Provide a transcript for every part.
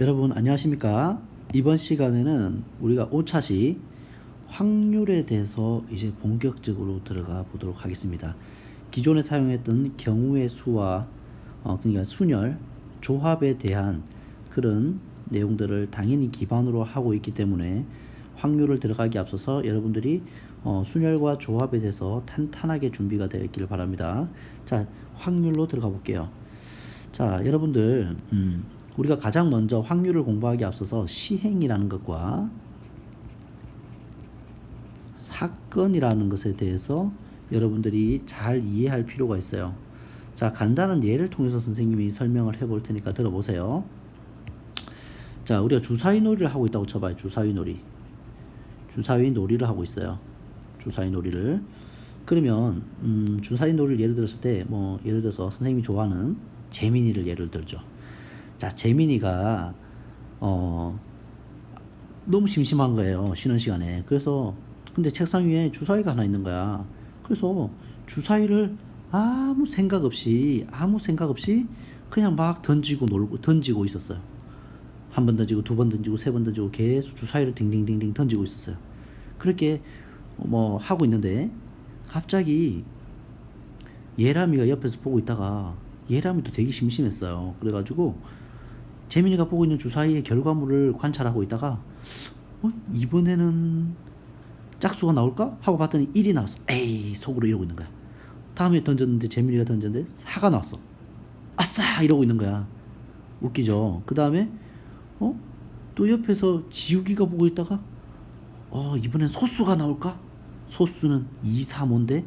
여러분 안녕하십니까? 이번 시간에는 우리가 5차시 확률에 대해서 이제 본격적으로 들어가 보도록 하겠습니다. 기존에 사용했던 경우의 수와 어, 그러니까 순열, 조합에 대한 그런 내용들을 당연히 기반으로 하고 있기 때문에 확률을 들어가기 앞서서 여러분들이 어, 순열과 조합에 대해서 탄탄하게 준비가 되어 있기를 바랍니다. 자, 확률로 들어가 볼게요. 자, 여러분들, 음, 우리가 가장 먼저 확률을 공부하기 앞서서 시행이라는 것과 사건이라는 것에 대해서 여러분들이 잘 이해할 필요가 있어요. 자, 간단한 예를 통해서 선생님이 설명을 해볼 테니까 들어보세요. 자, 우리가 주사위 놀이를 하고 있다고 쳐봐요. 주사위 놀이. 주사위 놀이를 하고 있어요. 주사위 놀이를. 그러면 음, 주사위 놀이를 예를 들었을 때 뭐 예를 들어서 선생님이 좋아하는 재민이를 예를 들죠. 자, 재민이가 어 너무 심심한 거예요. 쉬는 시간에. 그래서 근데 책상 위에 주사위가 하나 있는 거야. 그래서 주사위를 아무 생각 없이 아무 생각 없이 그냥 막 던지고 놀고 던지고 있었어요. 한 번 던지고 두 번 던지고 세 번 던지고 계속 주사위를 딩딩딩딩 던지고 있었어요. 그렇게 뭐 하고 있는데 갑자기 예람이가 옆에서 보고 있다가 예람이도 되게 심심했어요. 그래가지고 재민이가 보고 있는 주사위의 결과물을 관찰하고 있다가 어? 이번에는 짝수가 나올까? 하고 봤더니 1이 나왔어. 에이 속으로 이러고 있는 거야. 다음에 던졌는데 재민이가 던졌는데 4가 나왔어. 아싸 이러고 있는 거야. 웃기죠. 그 다음에 어? 또 옆에서 지우기가 보고 있다가 어 이번엔 소수가 나올까? 소수는 2, 3, 5인데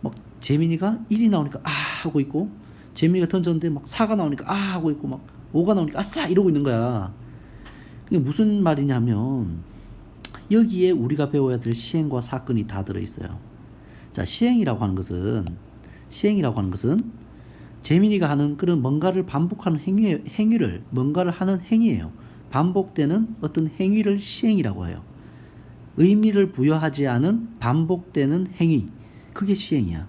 막 재민이가 1이 나오니까 아 하고 있고 재민이가 던졌는데 막 4가 나오니까 아 하고 있고 막 5가 나오니까 아싸 이러고 있는 거야. 그게 무슨 말이냐면 여기에 우리가 배워야 될 시행과 사건이 다 들어 있어요. 자, 시행이라고 하는 것은 시행이라고 하는 것은 재민이가 하는 그런 뭔가를 반복하는 행위 행위를 뭔가를 하는 행위예요. 반복되는 어떤 행위를 시행이라고 해요. 의미를 부여하지 않은 반복되는 행위. 그게 시행이야.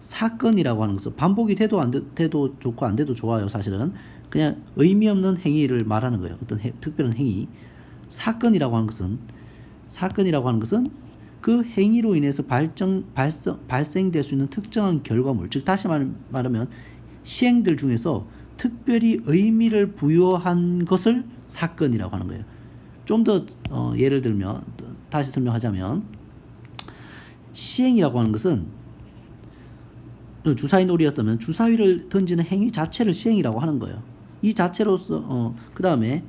사건이라고 하는 것은 반복이 돼도 안 돼, 돼도 좋고 안 돼도 좋아요. 사실은 그냥 의미 없는 행위를 말하는 거예요. 어떤 해- 특별한 행위. 사건이라고 하는 것은 사건이라고 하는 것은 그 행위로 인해서 발정 발생 발생될 수 있는 특정한 결과물. 즉 다시 말, 말하면 시행들 중에서 특별히 의미를 부여한 것을 사건이라고 하는 거예요. 좀더 어, 예를 들면 다시 설명하자면 시행이라고 하는 것은 주사위 놀이였다면 주사위를 던지는 행위 자체를 시행이라고 하는 거예요. 이 자체로서 어, 그 다음에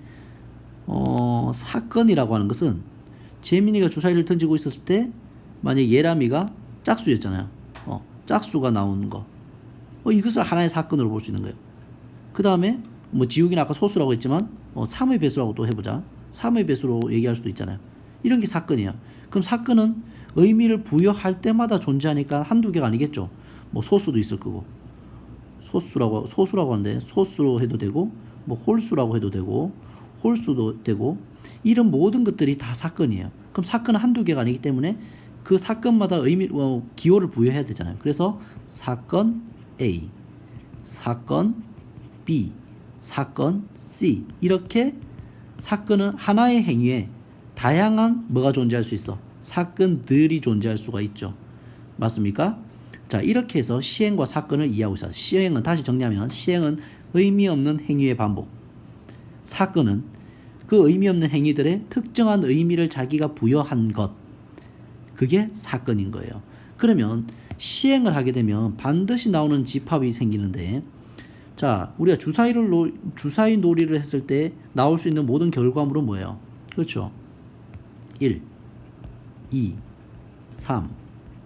어, 사건이라고 하는 것은 재민이가 주사위를 던지고 있었을 때 만약 예람이가 짝수였잖아요. 어, 짝수가 나오는 거. 어, 이것을 하나의 사건으로 볼 수 있는 거예요. 그 다음에 뭐 지우기는 아까 소수라고 했지만 어, 3의 배수라고 또 해보자. 3의 배수로 얘기할 수도 있잖아요. 이런 게 사건이야. 그럼 사건은 의미를 부여할 때마다 존재하니까 한두 개가 아니겠죠. 뭐 소수도 있을 거고 소수라고 소수라고 하는데 소수로 해도 되고 뭐 홀수라고 해도 되고 홀수도 되고 이런 모든 것들이 다 사건이에요. 그럼 사건은 한두 개가 아니기 때문에 그 사건마다 의미 어, 기호를 부여해야 되잖아요. 그래서 사건 A, 사건 B, 사건 C 이렇게 사건은 하나의 행위에 다양한 뭐가 존재할 수 있어? 사건들이 존재할 수가 있죠. 맞습니까? 자, 이렇게 해서 시행과 사건을 이해하고 있어요. 시행은 다시 정리하면 시행은 의미 없는 행위의 반복. 사건은 그 의미 없는 행위들의 특정한 의미를 자기가 부여한 것. 그게 사건인 거예요. 그러면 시행을 하게 되면 반드시 나오는 집합이 생기는데 자, 우리가 주사위를 노, 주사위 놀이를 했을 때 나올 수 있는 모든 결과물은 뭐예요? 그렇죠. 1, 2, 3,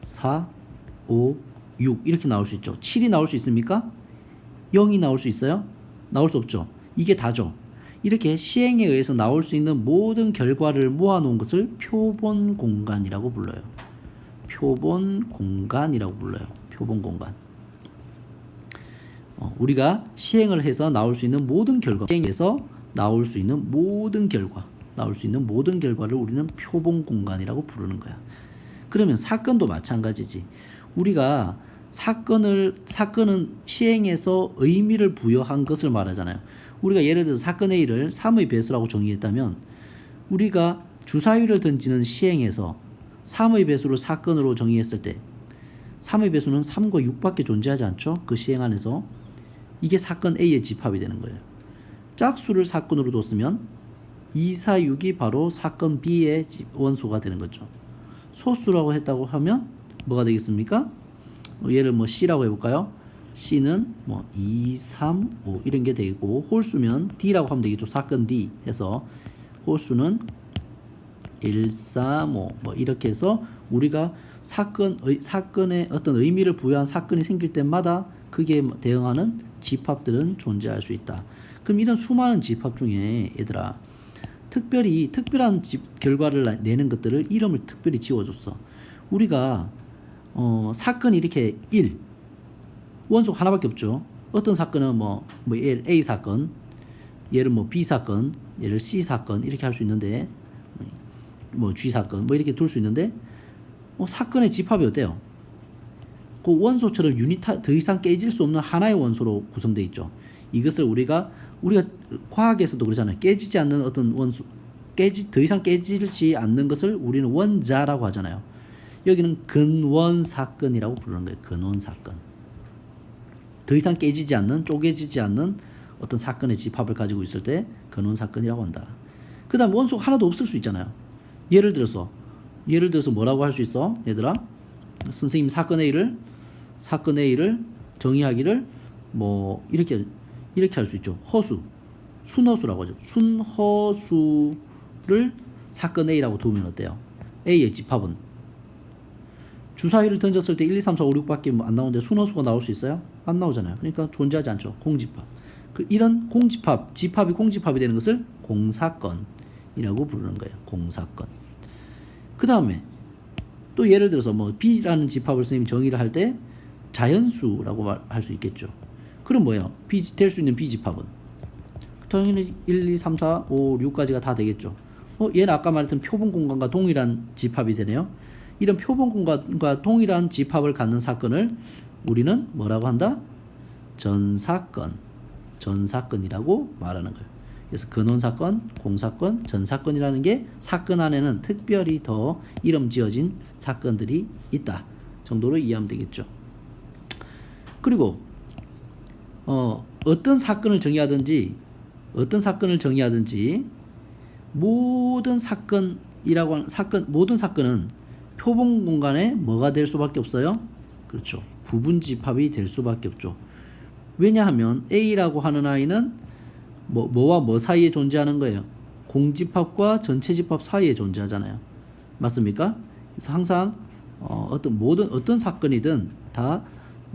4, 5, 6 이렇게 나올 수 있죠. 7이 나올 수 있습니까? 0이 나올 수 있어요? 나올 수 없죠. 이게 다죠. 이렇게 시행에 의해서 나올 수 있는 모든 결과를 모아놓은 것을 표본 공간이라고 불러요. 표본 공간이라고 불러요. 표본 공간. 어, 우리가 시행을 해서 나올 수 있는 모든 결과, 시행해서 나올 수 있는 모든 결과, 나올 수 있는 모든 결과를 우리는 표본 공간이라고 부르는 거야. 그러면 사건도 마찬가지지. 우리가 사건을 사건은 시행해서 의미를 부여한 것을 말하잖아요. 우리가 예를 들어서 사건 A를 3의 배수라고 정의했다면 우리가 주사위를 던지는 시행에서 3의 배수를 사건으로 정의했을 때 3의 배수는 3과 6밖에 존재하지 않죠. 그 시행 안에서 이게 사건 A의 집합이 되는 거예요. 짝수를 사건으로 뒀으면 2, 4, 6이 바로 사건 B의 집- 원소가 되는 거죠. 소수라고 했다고 하면 뭐가 되겠습니까? 어, 얘를 뭐 C라고 해볼까요? C는 뭐 2, 3, 5 이런 게 되고 홀수면 D라고 하면 되겠죠. 사건 D 해서 홀수는 1, 3, 5, 뭐 이렇게 해서 우리가 사건 의, 사건에 어떤 의미를 부여한 사건이 생길 때마다 그게 대응하는 집합들은 존재할 수 있다. 그럼 이런 수많은 집합 중에 얘들아 특별히 특별한 집, 결과를 나- 내는 것들을 이름을 특별히 지어줬어. 우리가 어, 사건이 이렇게 1 원소 하나밖에 없죠. 어떤 사건은 뭐, 뭐 A, A 사건, 얘를 뭐 B 사건, 얘를 C 사건 이렇게 할 수 있는데 뭐 G 사건 뭐 이렇게 둘 수 있는데 어, 사건의 집합이 어때요? 그 원소처럼 유니타 더 이상 깨질 수 없는 하나의 원소로 구성되어 있죠. 이것을 우리가 우리가 과학에서도 그러잖아요. 깨지지 않는 어떤 원소 깨지 더 이상 깨지지 않는 것을 우리는 원자라고 하잖아요. 여기는 근원 사건이라고 부르는 거예요. 근원 사건. 더 이상 깨지지 않는 쪼개지지 않는 어떤 사건의 집합을 가지고 있을 때 근원 사건이라고 한다. 그 다음 원소가 하나도 없을 수 있잖아요. 예를 들어서 예를 들어서 뭐라고 할 수 있어? 얘들아. 선생님 사건 A를 사건 A를 정의하기를 뭐 이렇게 이렇게 할 수 있죠. 허수. 순허수라고 하죠. 순허수를 사건 A라고 두면 어때요? A의 집합은 주사위를 던졌을 때 1, 2, 3, 4, 5, 6밖에 안 나오는데 순허수가 나올 수 있어요? 안 나오잖아요. 그러니까 존재하지 않죠. 공집합. 그 이런 공집합, 집합이 공집합이 되는 것을 공사건이라고 부르는 거예요. 공사건. 그 다음에 또 예를 들어서 뭐 B라는 집합을 선생님이 정의를 할 때 자연수라고 할 수 있겠죠. 그럼 뭐예요? B 될 수 있는 B 집합은 당연히 1, 2, 3, 4, 5, 6까지가 다 되겠죠. 어, 얘는 아까 말했던 표본 공간과 동일한 집합이 되네요. 이런 표본 공간과 동일한 집합을 갖는 사건을 우리는 뭐라고 한다? 전사건, 전사건이라고 말하는 거예요. 그래서 근원사건, 공사건, 전사건이라는 게 사건 안에는 특별히 더 이름 지어진 사건들이 있다 정도로 이해하면 되겠죠. 그리고 어, 어떤 사건을 정의하든지 어떤 사건을 정의하든지 모든 사건이라고 하는 사건 모든 사건은 표본 공간에 뭐가 될 수밖에 없어요? 그렇죠. 부분 집합이 될 수밖에 없죠. 왜냐하면 A라고 하는 아이는 뭐, 뭐와 뭐 사이에 존재하는 거예요? 공집합과 전체 집합 사이에 존재하잖아요. 맞습니까? 그래서 항상 어, 어떤 모든 어떤 사건이든 다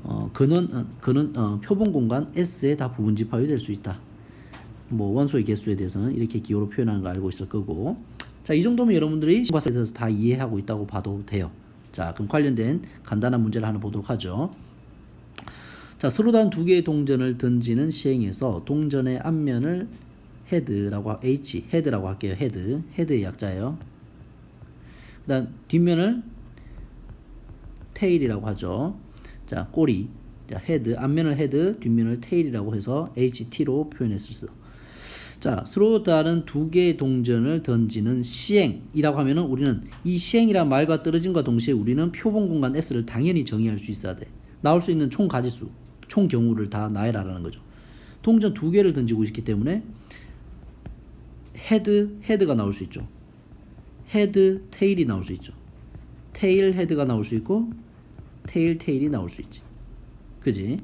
어, 근원 어, 근원 어, 표본 공간 S에 다 부분 집합이 될 수 있다. 뭐 원소의 개수에 대해서는 이렇게 기호로 표현하는 거 알고 있을 거고. 자, 이 정도면 여러분들이 신과에 대해서 다 이해하고 있다고 봐도 돼요. 자, 그럼 관련된 간단한 문제를 하나 보도록 하죠. 자, 서로 다른 두 개의 동전을 던지는 시행에서 동전의 앞면을 헤드라고 H 헤드라고 할게요. 헤드 헤드의 약자예요. 그다음 뒷면을 테일이라고 하죠. 자, 꼬리. 자, 헤드 앞면을 헤드, 뒷면을 테일이라고 해서 HT로 표현했었어. 자, 서로 다른 두 개의 동전을 던지는 시행이라고 하면은 우리는 이 시행이란 말과 떨어짐과 동시에 우리는 표본 공간 S를 당연히 정의할 수 있어야 돼. 나올 수 있는 총 가지수, 총 경우를 다 나열하라는 거죠. 동전 두 개를 던지고 있기 때문에 헤드, 헤드가 나올 수 있죠. 헤드, 테일이 나올 수 있죠. 테일, 헤드가 나올 수 있고 테일, 테일이 나올 수 있지. 그지?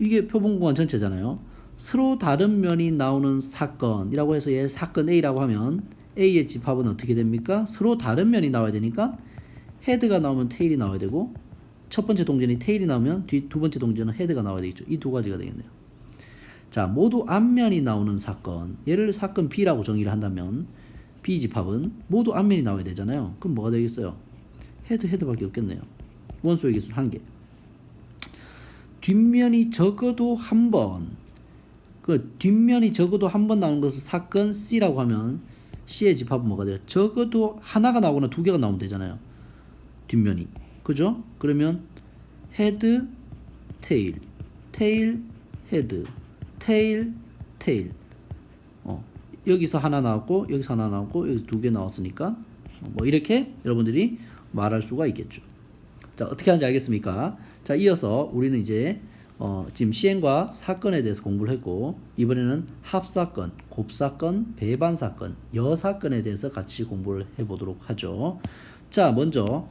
이게 표본 공간 전체잖아요. 서로 다른 면이 나오는 사건이라고 해서 얘 사건 A라고 하면 A의 집합은 어떻게 됩니까? 서로 다른 면이 나와야 되니까 헤드가 나오면 테일이 나와야 되고 첫 번째 동전이 테일이 나오면 뒤 두 번째 동전은 헤드가 나와야 되겠죠. 이 두 가지가 되겠네요. 자, 모두 앞면이 나오는 사건. 얘를 사건 B라고 정의를 한다면 B 집합은 모두 앞면이 나와야 되잖아요. 그럼 뭐가 되겠어요? 헤드 헤드밖에 없겠네요. 원소의 개수는 한 개. 뒷면이 적어도 한 번. 그 뒷면이 적어도 한 번 나오는 것을 사건 C라고 하면 C의 집합은 뭐가 돼요? 적어도 하나가 나오거나 두 개가 나오면 되잖아요. 뒷면이. 그죠? 그러면 헤드, 테일, 테일, 헤드, 테일, 칵테일. 어, 여기서 하나 나왔고 여기서 하나 나왔고 여기서 두 개 나왔으니까 뭐 이렇게 여러분들이 말할 수가 있겠죠. 자 어떻게 하는지 알겠습니까? 자 이어서 우리는 이제 어, 지금 시행과 사건에 대해서 공부를 했고 이번에는 합사건, 곱사건, 배반사건, 여사건에 대해서 같이 공부를 해보도록 하죠. 자 먼저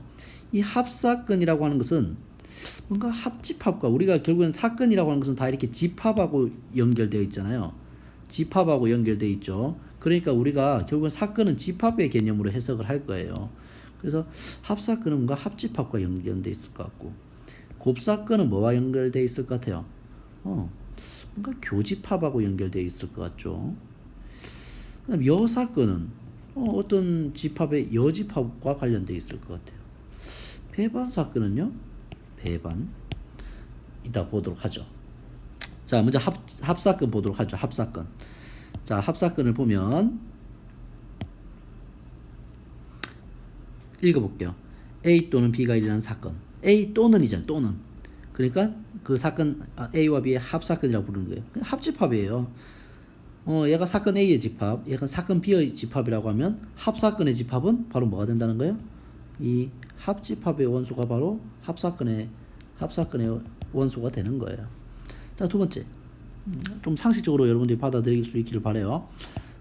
이 합사건이라고 하는 것은 뭔가 합집합과 우리가 결국엔 사건이라고 하는 것은 다 이렇게 집합하고 연결되어 있잖아요. 집합하고 연결되어 있죠. 그러니까 우리가 결국은 사건은 집합의 개념으로 해석을 할 거예요. 그래서 합사건은 뭔가 합집합과 연결되어 있을 것 같고 곱사건은 뭐와 연결되어 있을 것 같아요? 어, 뭔가 교집합하고 연결되어 있을 것 같죠. 그다음 여사건은 어, 어떤 집합의 여집합과 관련되어 있을 것 같아요. 배반 사건은요? 배반. 이따 보도록 하죠. 자, 먼저 합, 합사건 보도록 하죠. 합사건. 자, 합사건을 보면 읽어볼게요. A 또는 B가 일어난 사건. A 또는 이잖아요. 또는. 그러니까 그 사건 아, A와 B의 합사건이라고 부르는 거예요. 합집합이에요. 어, 얘가 사건 A의 집합, 얘가 사건 B의 집합이라고 하면 합사건의 집합은 바로 뭐가 된다는 거예요? 이 합집합의 원소가 바로 합사건의 합사건의 원소가 되는 거예요. 자, 두 번째. 음, 좀 상식적으로 여러분들이 받아들일 수 있기를 바래요.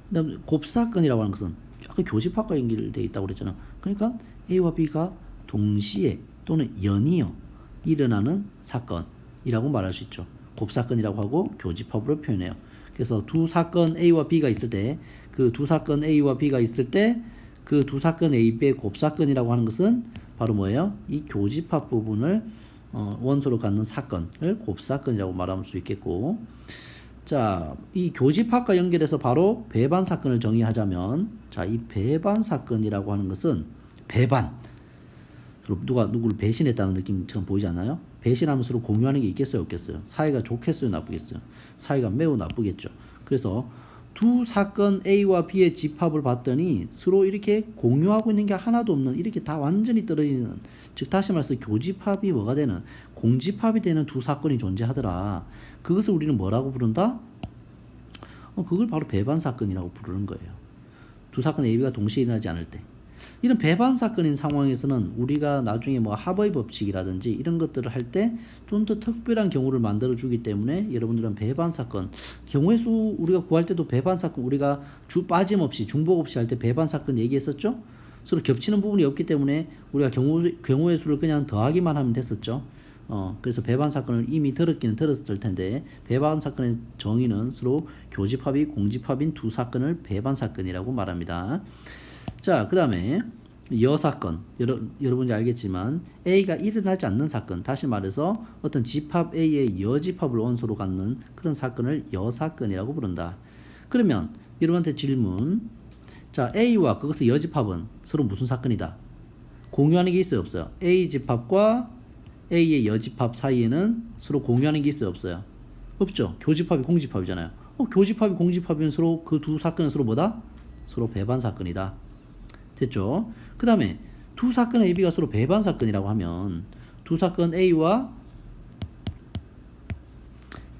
그다음 곱사건이라고 하는 것은 약간 교집합과 연결되어 있다고 그랬잖아. 그러니까 A와 B가 동시에 또는 연이어 일어나는 사건이라고 말할 수 있죠. 곱사건이라고 하고 교집합으로 표현해요. 그래서 두 사건 A와 B가 있을 때 그 두 사건 A와 B가 있을 때 그 두 사건 A, B의 곱사건이라고 하는 것은 바로 뭐예요? 이 교집합 부분을 어, 원소로 갖는 사건을 곱사건이라고 말할 수 있겠고 자, 이 교집합과 연결해서 바로 배반 사건을 정의하자면 자, 이 배반 사건이라고 하는 것은 배반 누가 누구를 배신했다는 느낌처럼 보이지 않나요? 배신하면 서로 공유하는 게 있겠어요, 없겠어요? 사이가 좋겠어요, 나쁘겠어요? 사이가 매우 나쁘겠죠. 그래서 두 사건 A와 B의 집합을 봤더니 서로 이렇게 공유하고 있는 게 하나도 없는 이렇게 다 완전히 떨어지는 즉 다시 말해서 교집합이 뭐가 되는 공집합이 되는 두 사건이 존재하더라. 그것을 우리는 뭐라고 부른다? 어, 그걸 바로 배반 사건이라고 부르는 거예요. 두 사건 A, B가 동시에 일어나지 않을 때. 이런 배반 사건인 상황에서는 우리가 나중에 뭐 합의 법칙이라든지 이런 것들을 할 때 좀 더 특별한 경우를 만들어 주기 때문에 여러분들은 배반 사건 경우의 수 우리가 구할 때도 배반 사건 우리가 주 빠짐없이 중복 없이 할 때 배반 사건 얘기했었죠. 서로 겹치는 부분이 없기 때문에 우리가 경우 경우의 수를 그냥 더하기만 하면 됐었죠. 어, 그래서 배반 사건을 이미 들었기는 들었을 텐데 배반 사건의 정의는 서로 교집합이 공집합인 두 사건을 배반 사건이라고 말합니다. 자, 그 다음에 여사건. 여러, 여러분이 알겠지만 A가 일어나지 않는 사건. 다시 말해서 어떤 집합 A의 여집합을 원소로 갖는 그런 사건을 여사건이라고 부른다. 그러면 여러분한테 질문. 자, A와 그것의 여집합은 서로 무슨 사건이다? 공유하는 게 있어요, 없어요? A 집합과 A의 여집합 사이에는 서로 공유하는 게 있어요, 없어요? 없죠. 교집합이 공집합이잖아요. 어, 교집합이 공집합이면 서로 그 두 사건은 서로 뭐다? 서로 배반 사건이다. 됐죠? 그 다음에 두 사건 A, B가 서로 배반 사건이라고 하면 두 사건 A와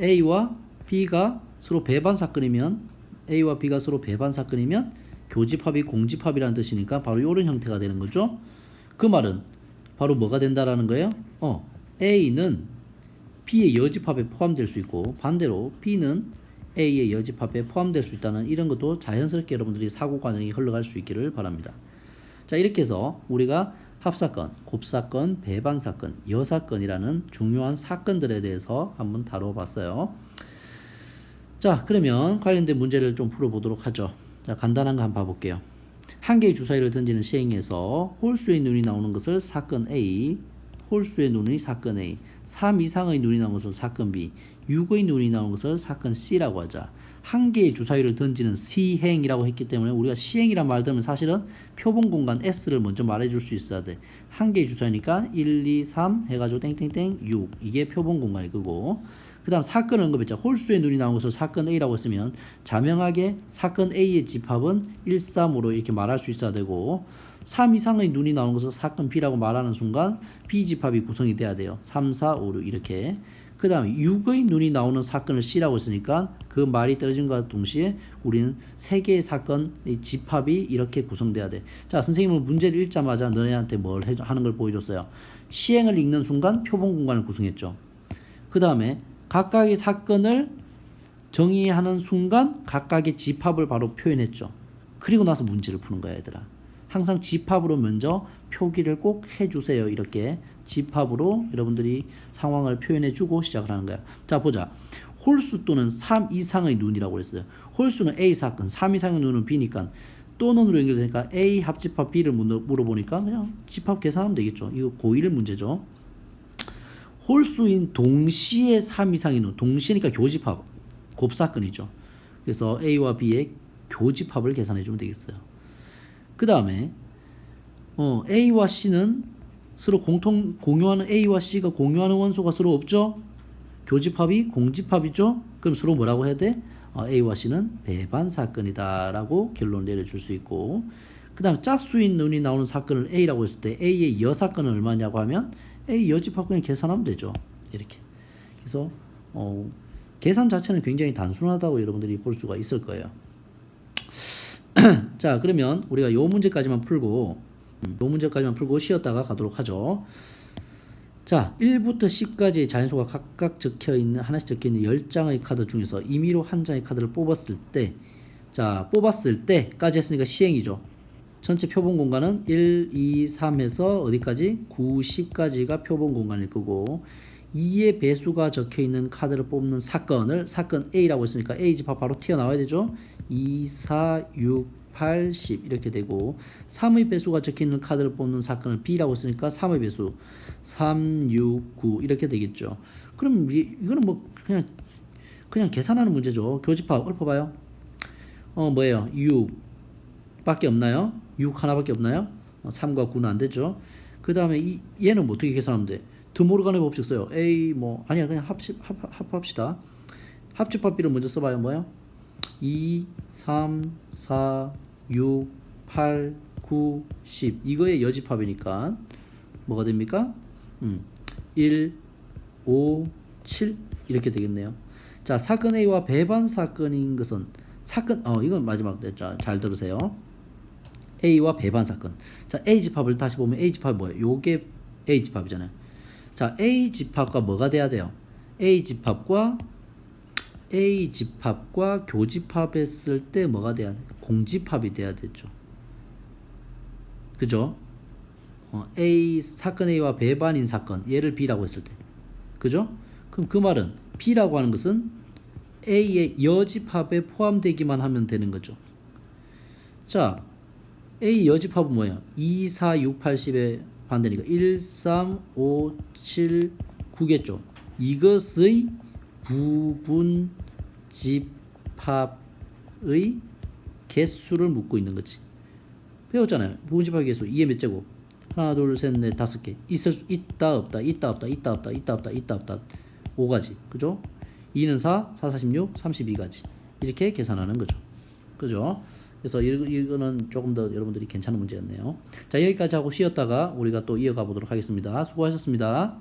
A와 B가 서로 배반 사건이면 A와 B가 서로 배반 사건이면 교집합이 공집합이라는 뜻이니까 바로 이런 형태가 되는 거죠. 그 말은 바로 뭐가 된다라는 거예요? 어, A는 B의 여집합에 포함될 수 있고 반대로 B는 A의 여집합에 포함될 수 있다는 이런 것도 자연스럽게 여러분들이 사고 과정이 흘러갈 수 있기를 바랍니다. 자 이렇게 해서 우리가 합사건, 곱사건, 배반사건, 여사건이라는 중요한 사건들에 대해서 한번 다뤄봤어요. 자 그러면 관련된 문제를 좀 풀어보도록 하죠. 자 간단한 거 한번 봐볼게요. 한 개의 주사위를 던지는 시행에서 홀수의 눈이 나오는 것을 사건 A, 홀수의 눈이 사건 A, 3 이상의 눈이 나오는 것을 사건 B, 6의 눈이 나오는 것을 사건 C라고 하자. 한 개의 주사위를 던지는 시행이라고 했기 때문에 우리가 시행이란 말 들으면 사실은 표본 공간 S를 먼저 말해줄 수 있어야 돼. 한 개의 주사위니까 1, 2, 3 해가지고 땡땡땡 6 이게 표본 공간일 거고 그 다음 사건 언급했죠. 홀수의 눈이 나온 것을 사건 A라고 쓰면 자명하게 사건 A의 집합은 1, 3으로 이렇게 말할 수 있어야 되고 3 이상의 눈이 나오는 것을 사건 B라고 말하는 순간 B 집합이 구성이 돼야 돼요. 3, 4, 5, 6 이렇게 그 다음에 6의 눈이 나오는 사건을 C라고 했으니까 그 말이 떨어진 것과 동시에 우리는 세 개의 사건 의 집합이 이렇게 구성돼야 돼. 자, 선생님은 문제를 읽자마자 너네한테 뭘 해, 하는 걸 보여줬어요. 시행을 읽는 순간 표본 공간을 구성했죠. 그 다음에 각각의 사건을 정의하는 순간 각각의 집합을 바로 표현했죠. 그리고 나서 문제를 푸는 거야, 얘들아. 항상 집합으로 먼저 표기를 꼭 해주세요. 이렇게 집합으로 여러분들이 상황을 표현해주고 시작을 하는 거야. 자, 보자. 홀수 또는 3 이상의 눈이라고 했어요. 홀수는 A 사건, 3 이상의 눈은 B니까 또는으로 연결되니까 A 합집합 B를 물어- 물어보니까 그냥 집합 계산하면 되겠죠. 이거 고1 문제죠. 홀수인 동시에 3 이상의 눈, 동시니까 교집합, 곱사건이죠. 그래서 A와 B의 교집합을 계산해 주면 되겠어요. 그 다음에 어, A와 C는 서로 공통 공유하는 A와 C가 공유하는 원소가 서로 없죠. 교집합이 공집합이죠. 그럼 서로 뭐라고 해야 돼? 어, A와 C는 배반 사건이다라고 결론 내려줄 수 있고, 그 다음 짝수인 눈이 나오는 사건을 A라고 했을 때 A의 여 사건은 얼마냐고 하면 A 여집합 그냥 계산하면 되죠. 이렇게. 그래서 어, 계산 자체는 굉장히 단순하다고 여러분들이 볼 수가 있을 거예요. 자, 그러면 우리가 요 문제까지만 풀고 음, 요 문제까지만 풀고 쉬었다가 가도록 하죠. 자, 1부터 10까지의 자연수가 각각 적혀 있는 하나씩 적혀 있는 10장의 카드 중에서 임의로 한 장의 카드를 뽑았을 때 자, 뽑았을 때까지 했으니까 시행이죠. 전체 표본 공간은 1, 2, 3에서 어디까지? 9, 10까지가 표본 공간일 거고 2의 배수가 적혀 있는 카드를 뽑는 사건을 사건 A라고 했으니까 A 집합 바로 튀어나와야 되죠. 2, 4, 6, 8, 10 이렇게 되고 3의 배수가 적혀 있는 카드를 뽑는 사건을 B라고 했으니까 3의 배수 3, 6, 9 이렇게 되겠죠. 그럼 이, 이거는 뭐 그냥 그냥 계산하는 문제죠. 교집합 읊어봐요. 어 뭐예요? 6 밖에 없나요? 6 하나밖에 없나요? 어, 3과 9는 안 되죠. 그 다음에 이 얘는 뭐 어떻게 계산하면 돼? 드모르간의 법칙 써요. A 뭐 아니야 그냥 합집 합, 합합시다. 합집합비를 먼저 써봐요. 뭐요? 2, 3, 4, 6, 8, 9, 10 이거의 여집합이니까 뭐가 됩니까? 음, 1, 5, 7 이렇게 되겠네요. 자 사건 A와 배반 사건인 것은 사건 어 이건 마지막 자, 잘 들으세요. A와 배반 사건. 자 A 집합을 다시 보면 A 집합이 뭐예요? 요게 A 집합이잖아요. 자 A 집합과 뭐가 돼야 돼요? A 집합과 A 집합과 교집합 했을 때 뭐가 돼야 돼? 공집합이 돼야 되죠. 그죠? 어, A 사건 A와 배반인 사건 얘를 B라고 했을 때 그죠? 그럼 그 말은 B라고 하는 것은 A의 여집합에 포함되기만 하면 되는 거죠. 자, A 여집합은 뭐예요? 2, 4, 6, 8, 10의 반대니까 1, 3, 5, 7, 9겠죠. 이것의 부분 집합의 개수를 묻고 있는 거지. 배웠잖아요. 부분 집합의 개수 2의 몇 제곱? 하나, 둘, 셋, 넷, 다섯 개. 있을 수 있다, 없다, 있다, 없다, 있다, 없다, 있다, 없다, 있다, 없다. 5가지. 그죠? 2는 4, 4, 46, 32가지. 이렇게 계산하는 거죠. 그죠? 그래서 이거, 이거는 조금 더 여러분들이 괜찮은 문제였네요. 자, 여기까지 하고 쉬었다가 우리가 또 이어가 보도록 하겠습니다. 수고하셨습니다.